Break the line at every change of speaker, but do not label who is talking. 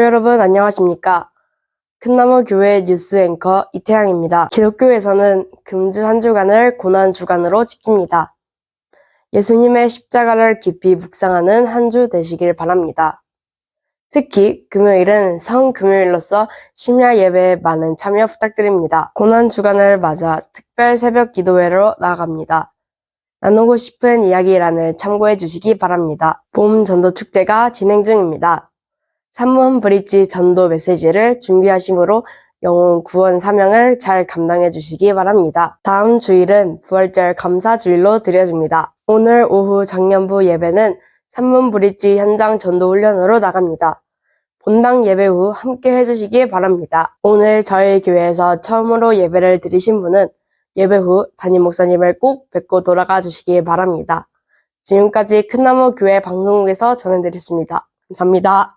여러분 안녕하십니까? 큰나무 교회 뉴스 앵커 이태양입니다. 기독교에서는 금주 한 주간을 고난 주간으로 지킵니다. 예수님의 십자가를 깊이 묵상하는 한 주 되시길 바랍니다. 특히 금요일은 성금요일로서 심야 예배에 많은 참여 부탁드립니다. 고난 주간을 맞아 특별 새벽 기도회로 나아갑니다. 나누고 싶은 이야기란을 참고해 주시기 바랍니다. 봄 전도 축제가 진행 중입니다. 3번 브릿지 전도 메시지를 준비하심으로 영혼 구원 사명을 잘 감당해 주시기 바랍니다. 다음 주일은 부활절 감사 주일로 드려집니다. 오늘 오후 작년부 예배는 3번 브릿지 현장 전도 훈련으로 나갑니다. 본당 예배 후 함께 해주시기 바랍니다. 오늘 저희 교회에서 처음으로 예배를 드리신 분은 예배 후 담임 목사님을 꼭 뵙고 돌아가 주시기 바랍니다. 지금까지 큰나무 교회 방송국에서 전해드렸습니다. 감사합니다.